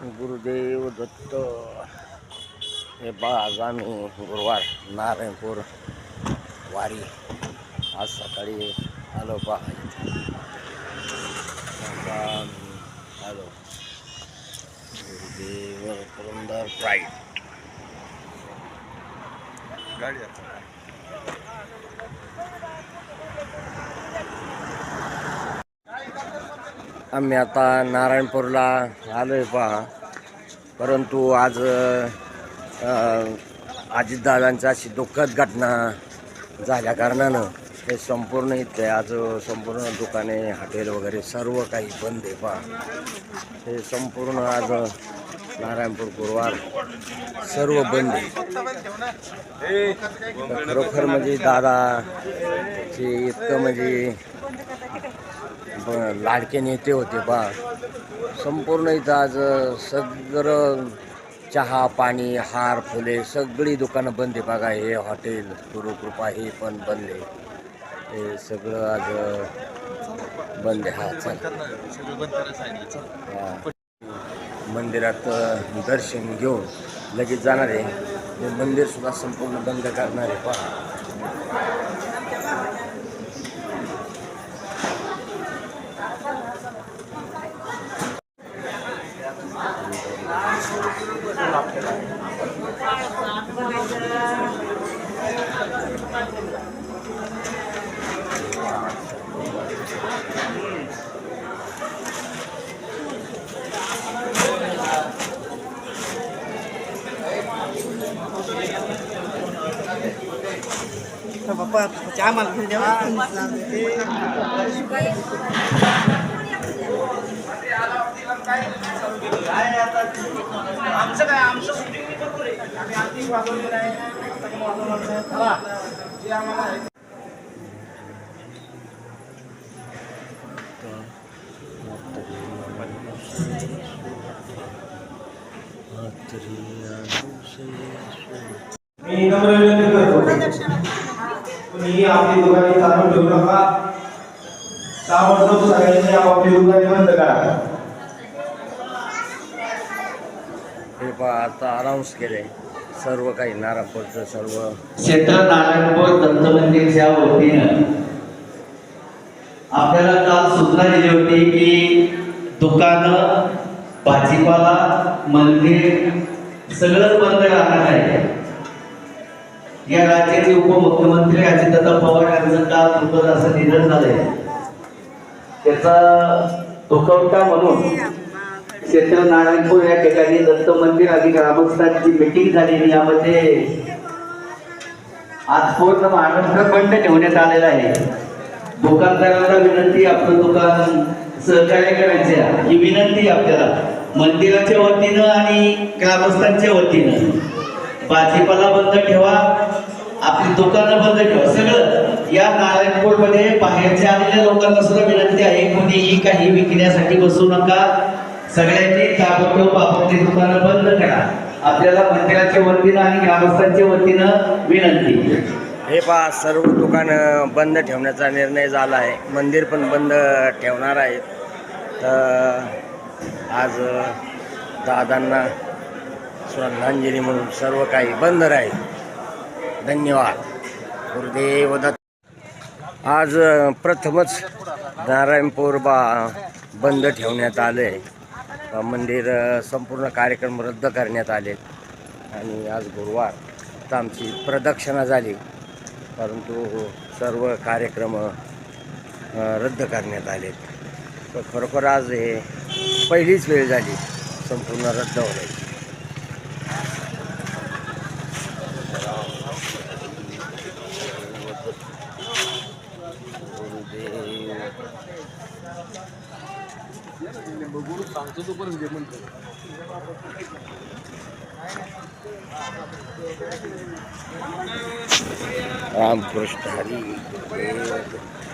गुरुदेव दत्त हे बा आगामी गुरुवार नारायणपूर वारी. आज सकाळी आलो पहा हॅलो आलो. गुरुदेव पुरंदर प्राईड गाडी आम्ही आता नारायणपूरला आलो आहे पहा. परंतु आज अजितदादांची अशी दुःखद घटना झाल्या कारणानं हे संपूर्ण इथले आज संपूर्ण दुकाने हॉटेल वगैरे सर्व काही बंद आहे पहा. हे संपूर्ण आज नारायणपूर गुरुवार सर्व बंद आहे. खरोखर म्हणजे दादाची इतकं म्हणजे ब- लाडके नेते होते बा. संपूर्ण इथं आज सगळं चहा पाणी हार फुले सगळी दुकानं बंद आहे. बघा हे हॉटेल गुरुकृपा हे पण बंद आहे. हे सगळं आज बंद आहे. हा चल. मंदिरात दर्शन घेऊन लगेच जाणार आहे. मंदिरसुद्धा संपूर्ण बंद करणार आहे पहा. बाप्पा चहा मला घेऊन द्या आमचं काय आमचं shooting बी भरपूर आहे. आम्ही आधी वाजवलेलं आहे. आता पण वाजवणार आहे. चला. जे आम्हाला आहे. मी नम्र विनंती करतो कुणीही आपली दुकाने चालू ठेवू नका. ताबडतोब सगळ्यांनी आपापली दुकाने बंद करा. हे पहा आता अनाऊन्स केले सर्व काही नारायणपूरचं सर्व. क्षेत्र नारायणपूर दत्त मंदिरच्या वतीनं. आपल्याला काल सूचना दिली होती की दुकानं भाजीपाला मंदिर सगळंच बंद राहणार आहे. या राज्याचे उपमुख्यमंत्री अजितदादा पवार यांचं काल दुःखद असं निधन झालंय. त्याचा दुखवटा म्हणून क्षेत्र नारायणपूर या ठिकाणी दत्त मंदिर आणि ग्रामस्थांची मिटिंग झालेली. यामध्ये आज पूर्ण महाराष्ट्र बंद ठेवण्यात आलेला आहे. दुकानदारांना विनंती आपलं दुकान सहकार्य करायचे ही विनंती आपल्याला. मंदिराच्या वतीनं आणि ग्रामस्थांच्या वतीनं. भाजीपाला बंद ठेवा. दुकानं बंद ठेवा सगळं. या नारायणपूरमध्ये बाहेरच्या आलेल्या लोकांना सुद्धा विनंती आहे कोणीही काही विकण्यासाठी बसू नका. सगळ्यांनी ताबडतोब आपापली दुकानं बंद करा. आपल्याला मंदिराच्या वतीनं आणि ग्रामस्थांच्या वतीनं विनंती. हे पहा सर्व दुकानं बंद ठेवण्याचा निर्णय झाला आहे. मंदिर पण बंद ठेवणार आहेत. तर आज दादांना श्रद्धांजली म्हणून सर्व काही बंद राहील. धन्यवाद. गुरुदेव दत्त आज प्रथमच नारायणपूर बा बंद ठेवण्यात आलं. आहे मंदिर संपूर्ण कार्यक्रम रद्द करण्यात आले. आणि आज गुरुवार तर आमची प्रदक्षिणा झाली. परंतु सर्व कार्यक्रम रद्द करण्यात आले तर खरोखर आज हे पहिलीच वेळ झाली. संपूर्ण रद्द होण्याची. बघू सांगतो तो परत घे म्हणतो रामकृष्ण हरी